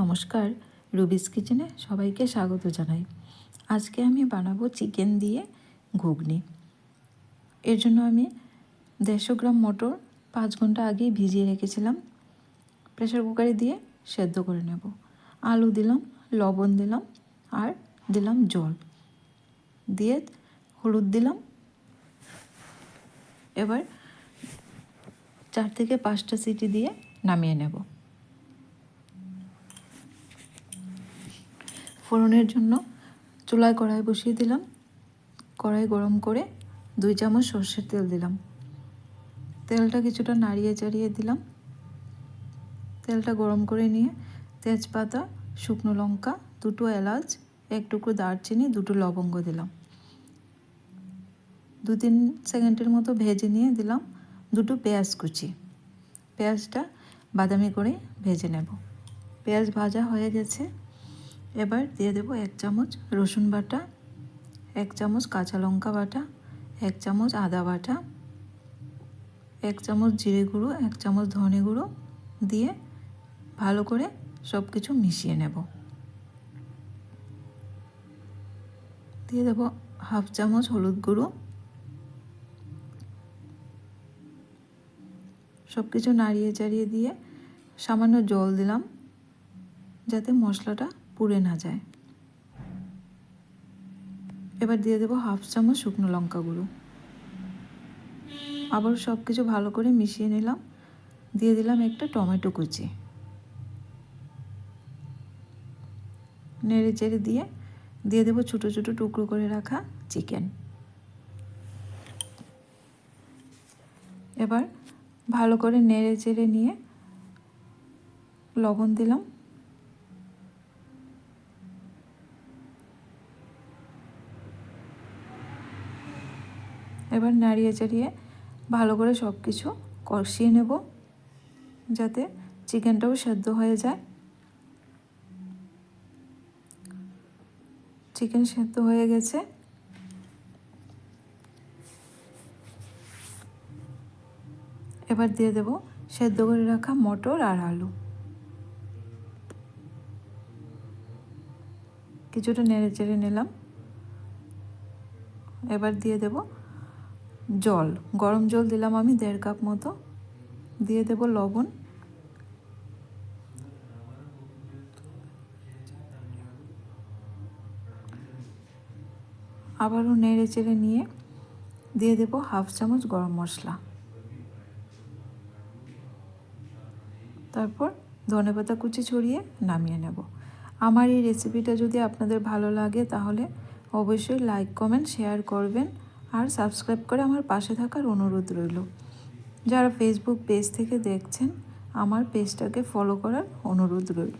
নমস্কার। রুবিস কিচেনে সবাইকে স্বাগত জানাই। আজকে আমি বানাবো চিকেন দিয়ে ঘুগনি। এর জন্য আমি দেড়শো গ্রাম মটর পাঁচ ঘণ্টা আগেই ভিজিয়ে রেখেছিলাম। প্রেশার কুকারে দিয়ে সেদ্ধ করে নেব। আলু দিলাম, লবণ দিলাম আর দিলাম জল। দিয়ে হলুদ দিলাম। এবার চার থেকে পাঁচটা সিটি দিয়ে নামিয়ে নেব। ফোড়নের জন্য চুলায় কড়াই বসিয়ে দিলাম। কড়াই গরম করে দুই চামচ সর্ষের তেল দিলাম। তেলটা কিছুটা নাড়িয়ে চাড়িয়ে দিলাম। তেলটা গরম করে নিয়ে তেজপাতা, শুকনো লঙ্কা, দুটো এলাচ, এক টুকরো দারচিনি, দুটো লবঙ্গ দিলাম। দু তিন সেকেন্ডের মতো ভেজে নিয়ে দিলাম দুটো পেঁয়াজ কুচি। পেঁয়াজটা বাদামি করে ভেজে নেব। পেঁয়াজ ভাজা হয়ে গেছে। এবার দিয়ে দেবো এক চামচ রসুন বাটা, এক চামচ কাঁচা লঙ্কা বাটা, এক চামচ আদা বাটা, এক চামচ জিরে গুঁড়ো, এক চামচ ধনে গুঁড়ো দিয়ে ভালো করে সব কিছু মিশিয়ে নেব। দিয়ে দেব হাফ চামচ হলুদ গুঁড়ো। সব কিছু নাড়িয়ে চাড়িয়ে দিয়ে সামান্য জল দিলাম, যাতে মশলাটা পুড়ে না যায়। এবার দিয়ে দেবো হাফ চামচ শুকনো লঙ্কা গুঁড়ো। আবার সব কিছু ভালো করে মিশিয়ে নিলাম। দিয়ে দিলাম একটা টমেটো কুচি। নেড়ে চেড়ে দিয়ে দিয়ে দেবো ছোটো ছোটো টুকরো করে রাখা চিকেন। এবার ভালো করে নেড়ে চেড়ে নিয়ে লবণ দিলাম। এবার নাড়িয়ে চাড়িয়ে ভালো করে সব কিছু কষিয়ে নেব, যাতে চিকেনটাও সেদ্ধ হয়ে যায়। চিকেন সেদ্ধ হয়ে গেছে। এবার দিয়ে দেব সেদ্ধ করে রাখা মটর আর আলু। কিছুটা নেড়ে চেড়ে নিলাম। এবার দিয়ে দেব জল, গরম জল দিলাম আমি দেড় কাপ মতো। দিয়ে দেব লবণ। আবারও নেড়ে চেড়ে নিয়ে দিয়ে দেব হাফ চামচ গরম মশলা। তারপর ধনেপাতা কুচি ছড়িয়ে নামিয়ে নেব। আমার এই রেসিপিটা যদি আপনাদের ভালো লাগে তাহলে অবশ্যই লাইক কমেন্ট শেয়ার করবেন। আর সাবস্ক্রাইব করে আমার পাশে থাকার অনুরোধ রইল। যারা ফেসবুক পেজ থেকে দেখছেন, আমার পেজটাকে ফলো করার অনুরোধ রইল।